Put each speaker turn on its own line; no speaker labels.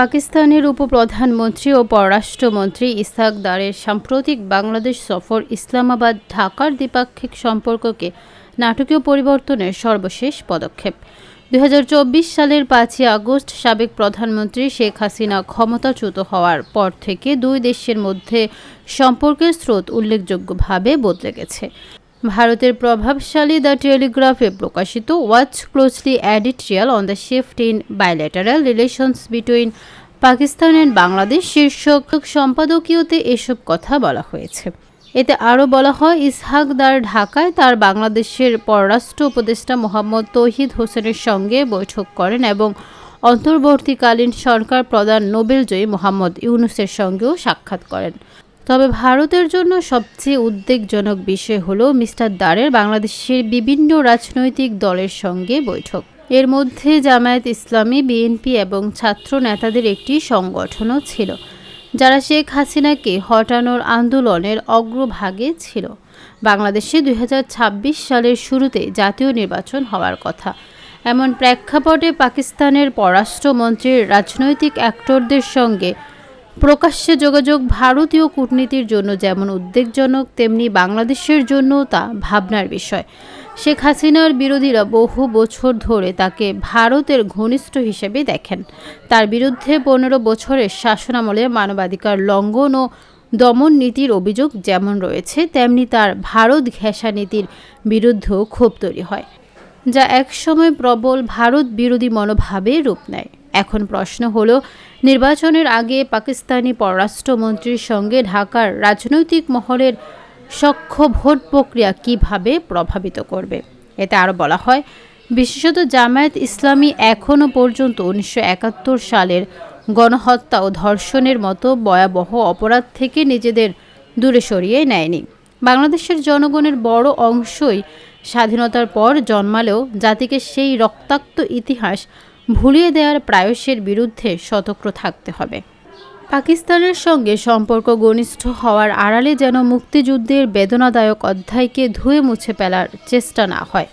পাকিস্তানের উপপ্রধানমন্ত্রী ও পররাষ্ট্রমন্ত্রী ইসহাক দারের সাম্প্রতিক বাংলাদেশ সফর ইসলামাবাদ ঢাকার দ্বিপাক্ষিক সম্পর্ককে নাটকীয় পরিবর্তনের সর্বশেষ পদক্ষেপ। দুই হাজার চব্বিশ সালের পাঁচই আগস্ট সাবেক প্রধানমন্ত্রী শেখ হাসিনা ক্ষমতাচ্যুত হওয়ার পর থেকে দুই দেশের মধ্যে সম্পর্কের স্রোত উল্লেখযোগ্যভাবে বদলে গেছে। ভারতের প্রভাবশালী দ্য টেলিগ্রাফে প্রকাশিত watch closely editorial on the shift in bilateral relations between Pakistan and Bangladesh শীর্ষক সম্পাদকীয়তে এসব কথা বলা হয়েছে। এতে আরও বলা হয়, ইসহাক দার ঢাকায় তার বাংলাদেশের পররাষ্ট্র উপদেষ্টা মোহাম্মদ তৌহিদ হোসেনের সঙ্গে বৈঠক করেন এবং অন্তর্বর্তীকালীন সরকার প্রধান নোবেলজয়ী মোহাম্মদ ইউনুসের সঙ্গেও সাক্ষাৎ করেন। তবে ভারতের জন্য সবচেয়ে উদ্বেগজনক বিষয় হল মিস্টার দারের বাংলাদেশের বিভিন্ন রাজনৈতিক দলের সঙ্গে বৈঠক। এর মধ্যে জামায়াত ইসলামী, বিএনপি এবং ছাত্র নেতাদের একটি সংগঠনও ছিল, যারা শেখ হাসিনাকে হটানোর আন্দোলনের অগ্রভাগে ছিল। বাংলাদেশে দুই হাজার ছাব্বিশ সালের শুরুতে জাতীয় নির্বাচন হওয়ার কথা। এমন প্রেক্ষাপটে পাকিস্তানের পররাষ্ট্রমন্ত্রীর রাজনৈতিক অ্যাক্টরদের সঙ্গে প্রকাশ্যে যোগাযোগ ভারতীয় কূটনীতির জন্য যেমন উদ্বেগজনক, তেমনি বাংলাদেশের জন্য তা ভাবনার বিষয়। শেখ হাসিনার বিরোধীরা বহু বছর ধরে তাকে ভারতের ঘনিষ্ঠ হিসেবে দেখেন। তার বিরুদ্ধে পনেরো বছরের শাসনামলে মানবাধিকার লঙ্ঘন ও দমন নীতির অভিযোগ যেমন রয়েছে, তেমনি তার ভারত ঘেঁষা নীতির বিরুদ্ধেও ক্ষোভ তৈরি হয়, যা একসময় প্রবল ভারত বিরোধী মনোভাবে রূপ নেয়। এখন প্রশ্ন হলো নির্বাচনের আগে পাকিস্তানি পররাষ্ট্রমন্ত্রীর সঙ্গে ঢাকার রাজনৈতিক মহলের সখ্য ভোট প্রক্রিয়া কীভাবে প্রভাবিত করবে? এতে আরও বলা হয়, বিশেষত জামায়াত ইসলামী এখনও পর্যন্ত উনিশশো একাত্তর সালের গণহত্যা ও ধর্ষণের মতো ভয়াবহ অপরাধ থেকে নিজেদের দূরে সরিয়ে নেয়নি। বাংলাদেশের জনগণের বড় অংশই স্বাধীনতার পর জন্মালেও জাতিকে সেই রক্তাক্ত ইতিহাস ভুলিয়ে দেওয়ার প্রায়শের বিরুদ্ধে সতর্ক থাকতে হবে। পাকিস্তানের সঙ্গে সম্পর্ক ঘনিষ্ঠ হওয়ার আড়ালে যেন মুক্তিযুদ্ধের বেদনাদায়ক অধ্যায়কে ধুয়ে মুছে ফেলার চেষ্টা না হয়।